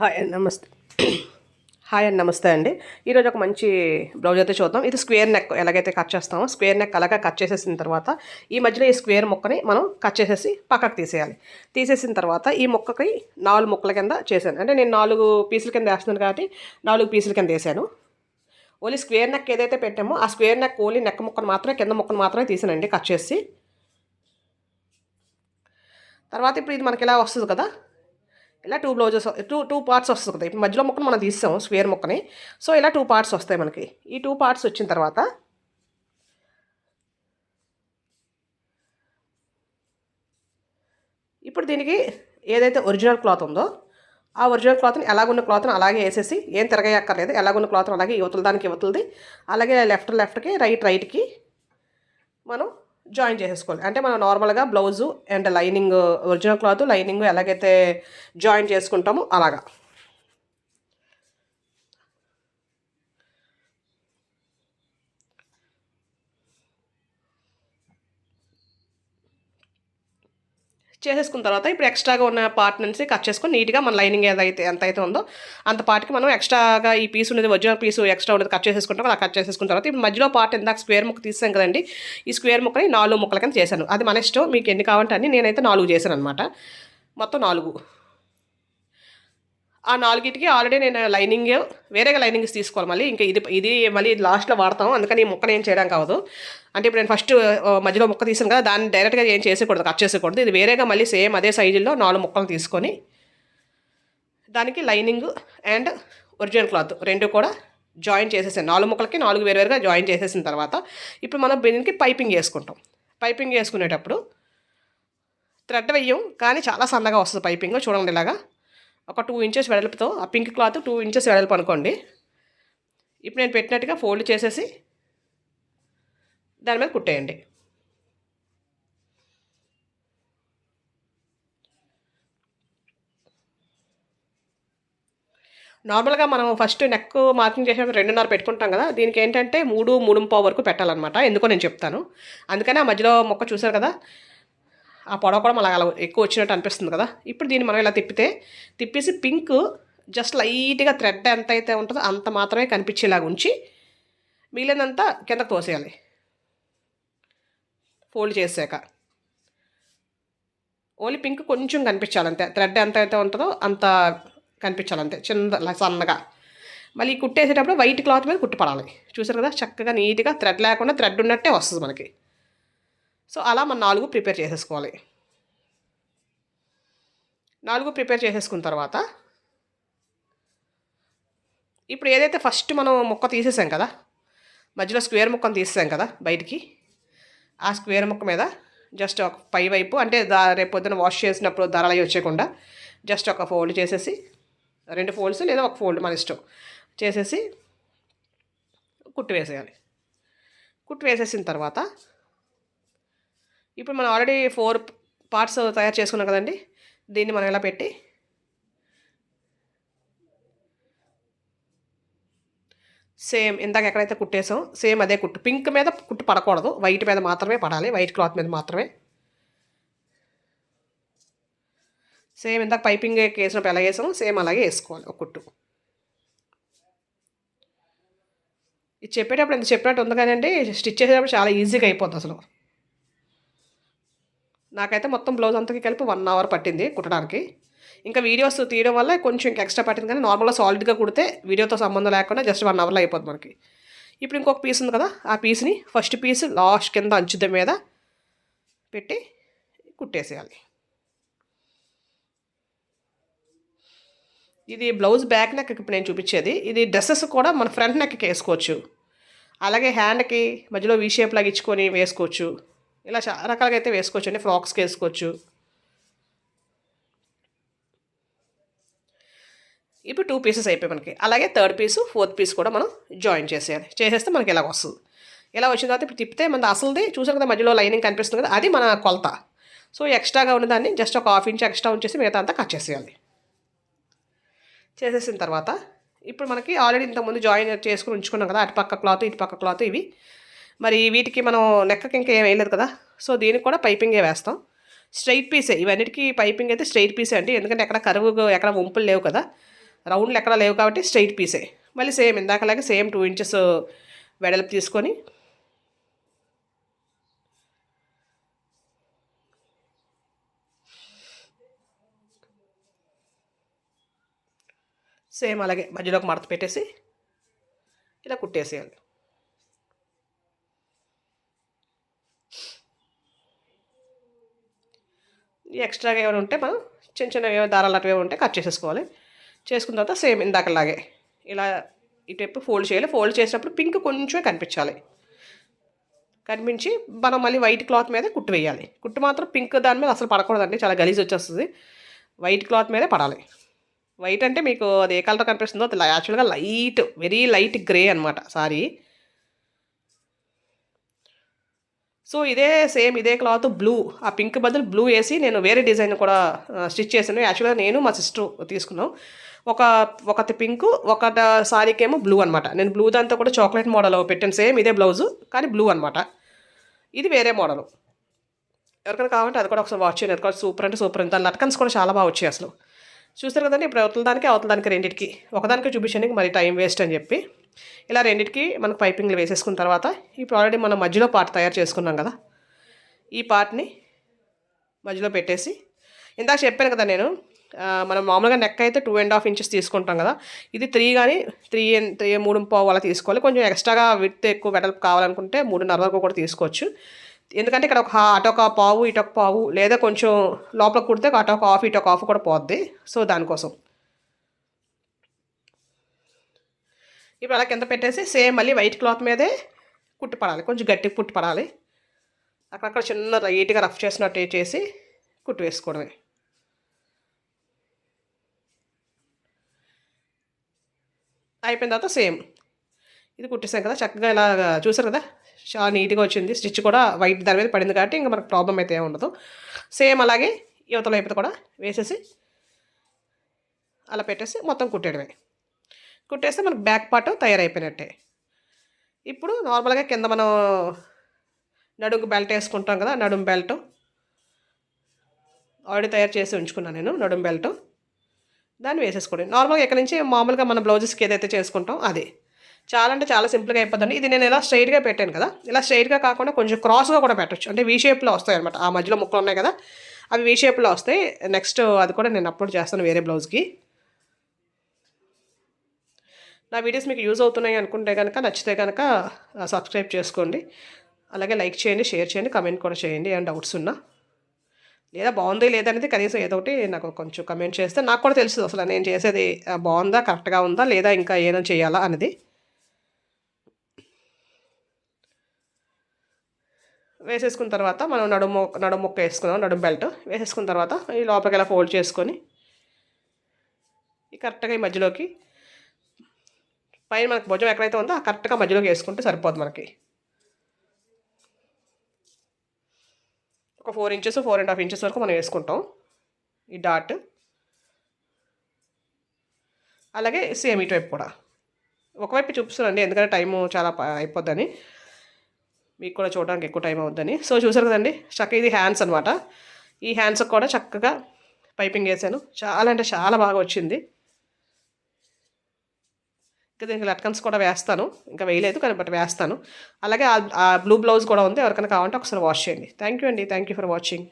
Hi నమస్తే. Hi అండి నమస్తే అండి. ఈరోజు ఒక మంచి బ్లౌజ్ అయితే చూద్దాం. ఇది స్క్వేర్ నెక్ ఎలాగైతే కట్ చేస్తామో స్క్వేర్ నెక్ అలాగా కట్ చేసేసిన తర్వాత ఈ మధ్యలో ఈ స్క్వేర్ ముక్కని మనం కట్ చేసేసి పక్కకు తీసేయాలి. తీసేసిన తర్వాత ఈ ముక్కకి నాలుగు ముక్కల కింద చేశాను. అంటే నేను నాలుగు పీసుల కింద వేస్తున్నాను కాబట్టి నాలుగు పీసుల కింద వేసాను ఓన్లీ స్క్వేర్ నెక్ ఏదైతే పెట్టామో ఆ స్క్వేర్ నెక్ ఓన్లీ నెక్ ముక్కను మాత్రమే కింద ముక్కను మాత్రమే తీసానండి కట్ చేసి. తర్వాత ఇప్పుడు ఇది మనకి ఇలా వస్తుంది కదా? ఇలా two blouses two two parts వస్తుంది ఇప్పుడు మధ్యలో మొక్కను మనం తీసాం స్క్వేర్ మొక్కని. సో ఇలా టూ పార్ట్స్ వస్తాయి మనకి. ఈ టూ పార్ట్స్ వచ్చిన తర్వాత ఇప్పుడు దీనికి ఏదైతే ఒరిజినల్ క్లాత్ ఉందో ఆ ఒరిజినల్ క్లాత్ని ఎలాగున్న క్లాత్ని అలాగే వేసేసి ఏం తిరగయక్కర్లేదు ఎలాగున్న క్లాత్ని అలాగే యువతల దానికి యువతలది అలాగే లెఫ్ట్ లెఫ్ట్కి రైట్ రైట్కి మనం జాయిన్ చేసేసుకోవాలి అంటే మనం నార్మల్గా blouse and lining original cloth lining ఎలాగైతే జాయిన్ చేసుకుంటామో అలాగా. చేసేసుకున్న తర్వాత ఇప్పుడు ఎక్స్ట్రాగా ఉన్న పార్ట్ నుంచి కట్ చేసుకొని నీట్గా మన లైనింగ్ ఏదైతే ఎంత అయితే ఉందో అంత పార్ట్కి మనం ఎక్స్ట్రాగా ఈ పీస్ ఉన్నది ఒరిజినల్ పీస్ ఎక్స్ట్రా ఉన్నది కట్ చేసేసుకుంటాం అలా కట్ చేసేసుకున్న తర్వాత ఇప్పుడు మధ్యలో పార్ట్ ఇందాక స్క్వేర్ ముక్క తీసాం కదండి. ఈ స్క్వేర్ ముక్కని నాలుగు ముక్కల కింద చేశాను. అది మన ఇష్టం. మీకు ఎన్ని కావాలంటే అన్ని నేనైతే నాలుగు చేశాను అనమాట మొత్తం నాలుగు. ఆ నాలుగిటికి ఆల్రెడీ నేను లైనింగ్ వేరేగా లైనింగ్స్ తీసుకోవాలి మళ్ళీ. ఇంకా ఇది ఇది మళ్ళీ లాస్ట్లో వాడతాం అందుకని ఈ మొక్కను ఏం చేయడం అవ్వదు అంటే ఇప్పుడు నేను ఫస్ట్ మధ్యలో ముక్క తీసాను కదా దాన్ని డైరెక్ట్గా ఏం చేసేకూడదు కట్ చేసేకూడదు ఇది వేరేగా మళ్ళీ సేమ్ అదే సైజుల్లో నాలుగు ముక్కలు తీసుకొని దానికి లైనింగ్ అండ్ ఒరిజినల్ క్లాత్ రెండు కూడా జాయిన్ చేసేసాను. నాలుగు ముక్కలకి నాలుగు వేరువేరుగా జాయిన్ చేసేసిన తర్వాత ఇప్పుడు మనం దీనికి పైపింగ్ వేసుకుంటాం పైపింగ్ వేసుకునేటప్పుడు థ్రెడ్ వెయ్యం కానీ చాలా సన్నగా వస్తుంది పైపింగ్. చూడండి ఇలాగా. ఒక టూ ఇంచెస్ వెడల్పుతో ఆ పింక్ క్లాత్ టూ ఇంచెస్ వెడల్పు అనుకోండి. ఇప్పుడు నేను పెట్టినట్టుగా ఫోల్డ్ చేసేసి దాని మీద కుట్టేయండి. నార్మల్గా మనం ఫస్ట్ నెక్ మార్కింగ్ చేసినప్పుడు రెండున్నర పెట్టుకుంటాం కదా దీనికి ఏంటంటే మూడు మూడు పావు వరకు పెట్టాలన్నమాట. ఎందుకో నేను చెప్తాను. అందుకని ఆ మధ్యలో మొక్క చూసారు కదా ఆ పొడవ కూడా మనకు అలా ఎక్కువ వచ్చినట్టు అనిపిస్తుంది కదా. ఇప్పుడు దీన్ని మనం ఇలా తిప్పితే తిప్పేసి పింక్ జస్ట్ లైట్గా థ్రెడ్ ఎంత అయితే ఉంటుందో అంత మాత్రమే కనిపించేలాగా ఉంచి మిగిలినంతా కిందకు తోసేయాలి. ఫోల్డ్ చేసాక. ఓన్లీ పింక్ కొంచెం కనిపించాలంతే. థ్రెడ్ ఎంత అయితే ఉంటుందో అంత కనిపించాలంతే చిన్న సన్నగా. మళ్ళీ కుట్టేసేటప్పుడు వైట్ క్లాత్ మీద కుట్టుపడాలి. చూసారు కదా చక్కగా నీట్గా థ్రెడ్ లేకుండా థ్రెడ్ ఉన్నట్టే వస్తుంది మనకి. సో అలా మనం నాలుగు ప్రిపేర్ చేసేసుకోవాలి. నాలుగు ప్రిపేర్ చేసేసుకున్న తర్వాత ఇప్పుడు ఏదైతే ఫస్ట్ మనం ముక్క తీసేసాం కదా మధ్యలో స్క్వేర్ ముక్కను తీసేసాం కదా బయటికి ఆ స్క్వేర్ ముక్క మీద జస్ట్ ఒక పై వైపు అంటే దా రేపు పొద్దున వాష్ చేసినప్పుడు ధరలు అవి వచ్చేయకుండా జస్ట్ ఒక ఫోల్డ్ చేసేసి రెండు ఫోల్డ్స్ లేదా ఒక ఫోల్డ్ మన ఇష్టం చేసేసి కుట్టు వేసేయాలి. కుట్టు వేసేసిన తర్వాత ఇప్పుడు మనం ఆల్రెడీ ఫోర్ పార్ట్స్ తయారు చేసుకున్నాం కదండి. దీన్ని మనం ఎలా పెట్టి? సేమ్ ఇందాక ఎక్కడైతే కుట్టేసాం సేమ్ అదే కుట్టు. పింక్ మీద కుట్టు పడకూడదు. వైట్ మీద మాత్రమే పడాలి. వైట్ క్లాత్ మీద మాత్రమే. సేమ్ ఇందాక పైపింగ్ వేసినప్పుడు ఎలా వేసాం సేమ్ అలాగే వేసుకోవాలి ఒక కుట్టు. ఇది చెప్పేటప్పుడు ఎంత చెప్పినట్టు ఉంది కదండి స్టిచ్ చేసేటప్పుడు చాలా ఈజీగా అయిపోద్ది అసలు. నాకైతే మొత్తం బ్లౌజ్ అంతకి కలిపి వన్ అవర్ పట్టింది కుట్టడానికి. ఇంకా వీడియోస్ తీయడం వల్ల కొంచెం ఇంకా ఎక్స్ట్రా పట్టింది కానీ నార్మల్గా సాలిడ్గా కుడితే వీడియోతో సంబంధం లేకుండా జస్ట్ వన్ అవర్లో అయిపోతుంది మనకి. ఇప్పుడు ఇంకొక పీస్ ఉంది కదా ఆ పీస్ని ఫస్ట్ పీస్ లాస్ట్ కింద అంచుద మీద పెట్టి కుట్టేసేయాలి. ఇది బ్లౌజ్ బ్యాక్ నెక్ ఇప్పుడు నేను చూపించేది. ఇది డ్రెస్సెస్ కూడా మన ఫ్రంట్ నెక్కి వేసుకోవచ్చు. అలాగే హ్యాండ్కి మధ్యలో వీ షేప్ లాగా ఇచ్చుకొని వేసుకోవచ్చు. ఇలా చాలా రకాలుగా అయితే వేసుకోవచ్చు. అండి ఫ్రాక్స్కి వేసుకోవచ్చు. ఇప్పుడు టూ పీసెస్ అయిపోయి మనకి. అలాగే థర్డ్ పీసు ఫోర్త్ పీస్ కూడా మనం జాయిన్ చేసేయాలి. చేసేస్తే మనకి ఇలాగ వస్తుంది. ఇలా వచ్చిన తర్వాత ఇప్పుడు తిప్పితే మన అసలుది చూసాం కదా మధ్యలో లైనింగ్ కనిపిస్తుంది కదా అది మన కొలత. సో ఎక్స్ట్రాగా ఉన్నదాన్ని జస్ట్ ఒక హాఫ్ ఇంచ్ ఎక్స్ట్రా ఉంచేసి మిగతా అంతా కట్ చేసేయాలి. చేసేసిన తర్వాత ఇప్పుడు మనకి ఆల్రెడీ ఇంతకుముందు జాయిన్ చేసుకుని ఉంచుకున్నాం కదా అటు పక్క క్లాత్ ఇటుపక్క క్లాత్ ఇవి. మరి వీటికి మనం నెక్కకి ఇంకా ఏం వేయలేదు కదా. సో దీనికి కూడా పైపింగే వేస్తాం. స్ట్రైట్ పీసే ఇవన్నిటికీ పైపింగ్ అయితే స్ట్రైట్ పీసే అండి. ఎందుకంటే ఎక్కడ కరువు ఎక్కడ వంపులు లేవు కదా. రౌండ్లు ఎక్కడ లేవు కాబట్టి స్ట్రైట్ పీసే. మళ్ళీ సేమ్ ఇందాకలాగే సేమ్ టూ ఇంచెస్ వెడల్పు తీసుకొని సేమ్ అలాగే మధ్యలోకి మడత పెట్టేసి ఇలా కుట్టేసేయాలి. ఎక్స్ట్రాగా ఏమైనా ఉంటే మనం చిన్న చిన్న ఏమైనా దారాలు అటువే ఉంటే కట్ చేసేసుకోవాలి. చేసుకున్న తర్వాత సేమ్ ఇందాకలాగే ఇలా ఇటువైపు ఫోల్డ్ చేయాలి. ఫోల్డ్ చేసినప్పుడు పింక్ కొంచెమే కనిపించాలి. కనిపించి మనం మళ్ళీ వైట్ క్లాత్ మీద కుట్టు వేయాలి. కుట్టు మాత్రం పింక్ దాని మీద అసలు పడకూడదండి. చాలా గలీజ్ వచ్చేస్తుంది. వైట్ క్లాత్ మీదే పడాలి. వైట్ అంటే మీకు అది ఏ కలర్ కనిపిస్తుందో అది యాక్చువల్గా లైట్ వెరీ లైట్ గ్రే అనమాట సారీ. సో ఇదే సేమ్ ఇదే క్లాత్ బ్లూ. ఆ పింక్ బదులు బ్లూ వేసి నేను వేరే డిజైన్ కూడా స్టిచ్ చేశాను. యాక్చువల్గా నేను మా సిస్టర్ తీసుకున్నాం. ఒక ఒకటి పింక్ ఒక సారీకేమో బ్లూ అనమాట నేను బ్లూ దాంతో కూడా చాక్లెట్ మోడల్ పెట్టాను. సేమ్ ఇదే బ్లౌజు కానీ బ్లూ అనమాట ఇది వేరే మోడల్. ఎవరికైనా కావాలంటే అది కూడా ఒకసారి వాచ్ చేయండి. అది సూపర్ అంటే సూపర్. దాని లట్కన్స్ కూడా చాలా బాగా వచ్చాయి అసలు. చూస్తారు కదండి? ఇప్పుడు అవతల దానికి అవతల దానికి రెండింటికి. ఒకదానికి చూపించడానికి మరి టైం వేస్ట్ అని చెప్పి. ఇలా రెండింటికి మనకు పైపింగ్లు వేసేసుకున్న తర్వాత ఇప్పుడు ఆల్రెడీ మనం మధ్యలో పార్ట్ తయారు చేసుకున్నాం కదా. ఈ పార్ట్ని మధ్యలో పెట్టేసి ఇందాక చెప్పాను కదా నేను మనం మామూలుగా నెక్ అయితే టూ అండ్ హాఫ్ ఇంచెస్ తీసుకుంటాం కదా. ఇది త్రీ కానీ త్రీ త్రీ మూడు పావు అలా తీసుకోవాలి. కొంచెం ఎక్స్ట్రాగా విత్ ఎక్కువ వెడల్పు కావాలనుకుంటే మూడున్నర వరకు కూడా తీసుకోవచ్చు. ఎందుకంటే ఇక్కడ ఒక అటొక పావు ఇటొక పావు లేదా కొంచెం లోపల కుడితే అటొక ఆఫ్ ఇటొక ఆఫ్ కూడా పోద్ది. సో దానికోసం. ఇప్పుడు అలా కింద పెట్టేసి సేమ్ మళ్ళీ వైట్ క్లాత్ మీదే కుట్టుపడాలి. కొంచెం గట్టి కుట్టుపడాలి. అక్కడక్కడ చిన్న లైట్గా రఫ్ చేసినట్టు చేసి కుట్టు వేసుకోవడమే అయిపోయిన తర్వాత సేమ్. ఇది కుట్టేసాం కదా చక్కగా ఇలా చూసారు కదా? చాలా నీట్గా వచ్చింది. స్టిచ్ కూడా వైట్ దాని మీద పడింది కాబట్టి ఇంకా మనకు ప్రాబ్లం అయితే ఉండదు. సేమ్ అలాగే యువతల వైపు కూడా వేసేసి అలా పెట్టేసి మొత్తం కుట్టేయడమే. కుట్టేస్తే మనకు బ్యాక్ పార్ట్ తయారైపోయినట్టే. ఇప్పుడు నార్మల్గా కింద మనం నడుము బెల్ట్ వేసుకుంటాం కదా నడుము బెల్ట్ ఆల్రెడీ తయారు చేసి ఉంచుకున్నాను నేను నడుము బెల్ట్ దాన్ని వేసేసుకోండి. నార్మల్గా ఇక్కడ నుంచి మామూలుగా మన బ్లౌజెస్కి ఏదైతే చేసుకుంటాం అది. చాలా అంటే చాలా సింపుల్గా అయిపోద్దండి. ఇది నేను ఇలా స్ట్రైట్గా పెట్టాను కదా. ఇలా స్ట్రైట్గా కాకుండా కొంచెం క్రాస్గా కూడా పెట్టచ్చు. అంటే వీ షేప్లో వస్తాయి అనమాట ఆ మధ్యలో ముక్కలు ఉన్నాయి కదా. అవి వీ షేప్లో వస్తాయి. నెక్స్ట్ అది కూడా నేను అప్లోడ్ చేస్తాను వేరే బ్లౌజ్కి నా వీడియోస్ మీకు యూజ్ అవుతున్నాయి అనుకుంటే కనుక నచ్చితే కనుక సబ్స్క్రైబ్ చేసుకోండి. అలాగే లైక్ చేయండి షేర్ చేయండి కమెంట్ కూడా చేయండి ఏమైనా డౌట్స్ ఉన్నా. లేదా బాగుంది లేదనేది కనీసం ఏదో ఒకటి నాకు కొంచెం కమెంట్ చేస్తే నాకు కూడా తెలుసు అసలు నేను చేసేది బాగుందా కరెక్ట్గా ఉందా లేదా ఇంకా ఏదైనా చేయాలా అనేది. వేసేసుకున్న తర్వాత మనం నడుము నడుము మొక్క వేసుకున్నాం నడుము బెల్ట్. వేసేసుకున్న తర్వాత ఈ లోపలికి ఇలా ఫోల్డ్ చేసుకొని ఈ కరెక్ట్గా ఈ మధ్యలోకి పైన మనకు భుజం ఎక్కడైతే ఉందో కరెక్ట్గా మధ్యలోకి వేసుకుంటే సరిపోతుంది మనకి. ఒక four inches four and half inches వరకు మనం వేసుకుంటాం. ఈ డాట్. అలాగే సేమ్ ఇటువైపు కూడా. ఒకవైపు చూపిస్తున్నాండి ఎందుకంటే టైము చాలా అయిపోద్దని. మీకు కూడా చూడడానికి ఎక్కువ టైం అవుద్దని. సో చూసారు కదండి చక్కగా ఇది హ్యాండ్స్ అనమాట ఈ హ్యాండ్స్కి కూడా చక్కగా పైపింగ్ వేసాను. చాలా అంటే చాలా బాగా వచ్చింది. ఇంకా దీనికి లట్కన్స్ కూడా వేస్తాను. ఇంకా వేయలేదు కానీ బట్ వేస్తాను. అలాగే ఆ బ్లూ బ్లౌజ్ కూడా ఉంది. ఎవరికైనా కావాలంటే ఒకసారి వాష్ చేయండి. థ్యాంక్ యూ అండి. Thank you for watching